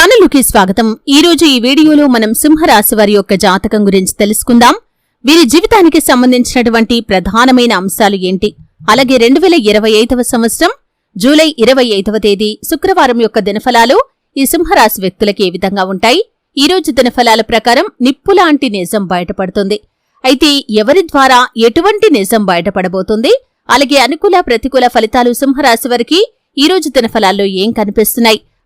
ఛానల్కి స్వాగతం. ఈ రోజు ఈ వీడియోలో మనం సింహరాశి వారి యొక్క జాతకం గురించి తెలుసుకుందాం. వీరి జీవితానికి సంబంధించినటువంటి ప్రధానమైన అంశాలు ఏంటి? అలాగే రెండు వేల ఇరవై ఐదవ సంవత్సరం జూలై ఇరవై ఐదవ తేదీ శుక్రవారం యొక్క దినఫలాలు ఈ సింహరాశి వ్యక్తులకి ఏ విధంగా ఉంటాయి? ఈ రోజు దినఫలాల ప్రకారం నిప్పులాంటి నిజం బయటపడుతుంది. అయితే ఎవరి ద్వారా ఎటువంటి నిజం బయటపడబోతుంది? అలాగే అనుకూల ప్రతికూల ఫలితాలు సింహరాశి వారికి ఈ రోజు దినఫలాల్లో ఏం కనిపిస్తున్నాయి?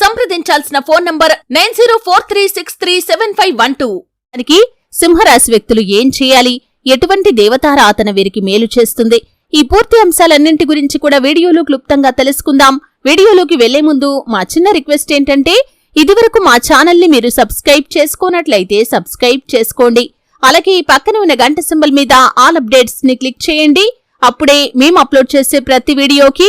సంప్రదించాల్సిన phone number nine zero four three six three seven five one two. దానికి సింహరాశి వ్యక్తులు ఏం చేయాలి? ఎటువంటి దేవతారాతన వీరికి మేలు చేస్తుంది? ఈ పూర్తి అంశాలన్నింటి గురించి కూడా వీడియోలో క్లుప్తంగా తెలుసుకుందాం. వీడియోలోకి వెళ్ళే ముందు మా చిన్న రిక్వెస్ట్ ఏంటంటే ఇదివరకు మా ఛానల్ని మీరు సబ్స్క్రైబ్ చేసుకోనట్లయితే సబ్స్క్రైబ్ చేసుకోండి. అలాగే ఈ పక్కన ఉన్న గంట సింబల్ మీద ఆల్ అప్డేట్స్ని క్లిక్ చేయండి. అప్పుడే మేము అప్లోడ్ చేసే ప్రతి వీడియోకి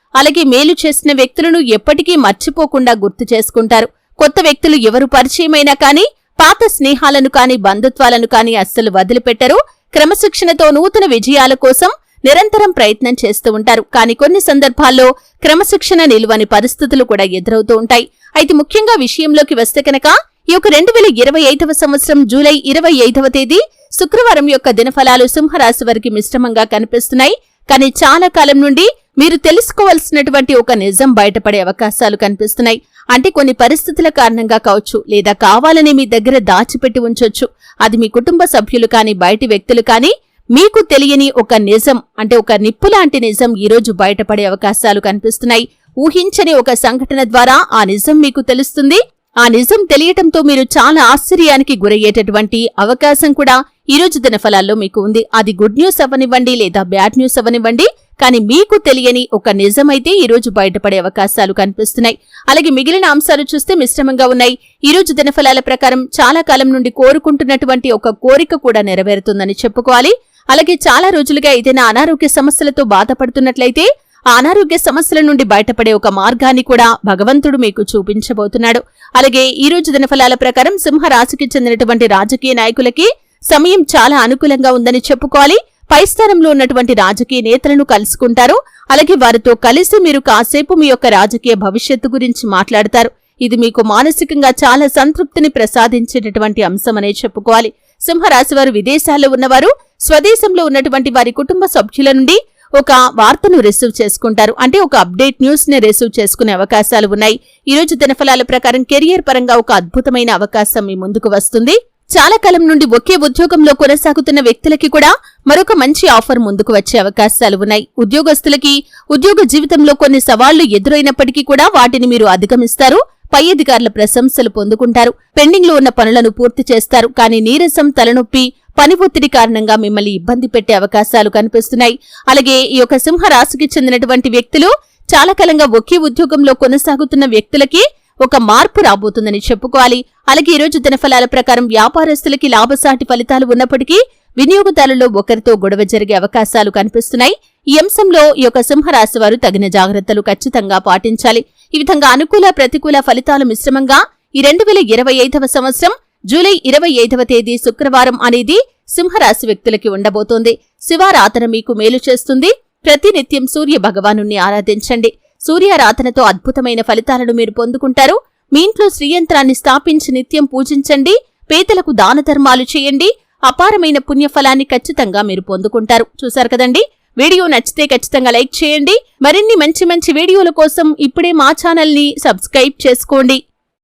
అలాగే మేలు చేసిన వ్యక్తులను ఎప్పటికీ మర్చిపోకుండా గుర్తు చేసుకుంటారు. కొత్త వ్యక్తులు ఎవరు పరిచయమైనా కానీ పాత స్నేహాలను కాని బంధుత్వాలను కాని అస్సలు వదిలిపెట్టరు. క్రమశిక్షణతో నూతన విజయాల కోసం నిరంతరం ప్రయత్నం చేస్తూ ఉంటారు. కానీ కొన్ని సందర్భాల్లో క్రమశిక్షణ నిలువని పరిస్థితులు కూడా ఎదురవుతూ ఉంటాయి. అయితే ముఖ్యంగా విషయంలోకి వస్తే కనుక ఈ యొక్క రెండు వేల ఇరవై ఐదవ సంవత్సరం జూలై ఇరవై ఐదవ తేదీ శుక్రవారం యొక్క దినఫలాలు సింహరాశి వారికి మిశ్రమంగా కనిపిస్తున్నాయి. కానీ చాలా కాలం నుండి మీరు తెలుసుకోవలసినటువంటి ఒక నిజం బయటపడే అవకాశాలు కనిపిస్తున్నాయి. అంటే కొన్ని పరిస్థితుల కారణంగా కావచ్చు లేదా కావాలని మీ దగ్గర దాచిపెట్టి ఉంచొచ్చు. అది మీ కుటుంబ సభ్యులు కానీ బయటి వ్యక్తులు కానీ మీకు తెలియని ఒక నిజం అంటే ఒక నిప్పు లాంటి నిజం ఈరోజు బయటపడే అవకాశాలు కనిపిస్తున్నాయి. ఊహించని ఒక సంఘటన ద్వారా ఆ నిజం మీకు తెలుస్తుంది. ఆ నిజం తెలియటంతో మీరు చాలా ఆశ్చర్యానికి గురయ్యేటటువంటి అవకాశం కూడా ఈరోజు దినఫలాల్లో మీకు ఉంది. అది గుడ్ న్యూస్ అవ్వనివ్వండి లేదా బ్యాడ్ న్యూస్ అవ్వనివ్వండి. కానీ మీకు తెలియని ఒక నిజమైతే ఈ రోజు బయటపడే అవకాశాలు కనిపిస్తున్నాయి. అలాగే మిగిలిన అంశాలు చూస్తే మిశ్రమంగా ఉన్నాయి. ఈ రోజు దినఫలాల ప్రకారం చాలా కాలం నుండి కోరుకుంటున్నటువంటి ఒక కోరిక కూడా నెరవేరుతుందని చెప్పుకోవాలి. అలాగే చాలా రోజులుగా ఏదైనా అనారోగ్య సమస్యలతో బాధపడుతున్నట్లయితే ఆ అనారోగ్య సమస్యల నుండి బయటపడే ఒక మార్గాన్ని కూడా భగవంతుడు మీకు చూపించబోతున్నాడు. అలాగే ఈ రోజు దినఫలాల ప్రకారం సింహ రాశికి చెందినటువంటి రాజకీయ నాయకులకి సమయం చాలా అనుకూలంగా ఉందని చెప్పుకోవాలి. పై స్థానంలో ఉన్నటువంటి రాజకీయ నేతలను కలుసుకుంటారు. అలాగే వారితో కలిసి మీరు కాసేపు మీ యొక్క రాజకీయ భవిష్యత్తు గురించి మాట్లాడతారు. ఇది మీకు మానసికంగా చాలా సంతృప్తిని ప్రసాదించేటటువంటి అంశమనే చెప్పుకోవాలి. సింహరాశి వారు విదేశాల్లో ఉన్నవారు స్వదేశంలో ఉన్నటువంటి వారి కుటుంబ సభ్యుల నుండి ఒక వార్తను రిసీవ్ చేసుకుంటారు. అంటే ఒక అప్డేట్ న్యూస్ని రిసీవ్ చేసుకునే అవకాశాలు ఉన్నాయి. ఈ రోజు దినఫలాల ప్రకారం కెరియర్ పరంగా ఒక అద్భుతమైన అవకాశం మీ ముందుకు వస్తుంది. చాలా కాలం నుండి ఒకే ఉద్యోగంలో కొనసాగుతున్న వ్యక్తులకి కూడా మరొక మంచి ఆఫర్ ముందుకు వచ్చే అవకాశాలు ఉన్నాయి. ఉద్యోగస్తులకి ఉద్యోగ జీవితంలో కొన్ని సవాళ్ళు ఎదురైనప్పటికీ కూడా వాటిని మీరు అధిగమిస్తారు. పై అధికారుల ప్రశంసలు పొందుకుంటారు. పెండింగ్లో ఉన్న పనులను పూర్తి చేస్తారు. కానీ నీరసం తలనొప్పి పని ఒత్తిడి కారణంగా మిమ్మల్ని ఇబ్బంది పెట్టే అవకాశాలు కనిపిస్తున్నాయి. అలాగే ఈ యొక్క సింహ రాశికి చెందినటువంటి వ్యక్తులు చాలా కాలంగా ఒకే ఉద్యోగంలో కొనసాగుతున్న వ్యక్తులకి ఒక మార్పు రాబోతుందని చెప్పుకోవాలి. అలాగే ఈ రోజు దినఫలాల ప్రకారం వ్యాపారస్తులకి లాభసాటి ఫలితాలు ఉన్నప్పటికీ వినియోగదారుల్లో ఒకరితో గొడవ జరిగే అవకాశాలు కనిపిస్తున్నాయి. ఈ అంశంలో ఈ యొక్క సింహరాశి వారు తగిన జాగ్రత్తలు ఖచ్చితంగా పాటించాలి. ఈ విధంగా అనుకూల ప్రతికూల ఫలితాలు మిశ్రమంగా ఈ రెండు వేల ఇరవై ఐదవ సంవత్సరం జూలై ఇరవై ఐదవ తేదీ శుక్రవారం అనేది సింహరాశి వ్యక్తులకి ఉండబోతోంది. శివారాధన మీకు మేలు చేస్తుంది. ప్రతినిత్యం సూర్య భగవాను ఆరాధించండి. సూర్యారాధనతో అద్భుతమైన ఫలితాలను మీరు పొందుకుంటారు. మీ ఇంట్లో శ్రీయంత్రాన్ని స్థాపించి నిత్యం పూజించండి. పేదలకు దాన ధర్మాలు చేయండి. అపారమైన పుణ్యఫలాన్ని ఖచ్చితంగా మీరు పొందుకుంటారు. చూశారు కదండి? వీడియో నచ్చితే ఖచ్చితంగా లైక్ చేయండి. మరిన్ని మంచి మంచి వీడియోల కోసం ఇప్పుడే మా ఛానల్ని సబ్స్క్రైబ్ చేసుకోండి.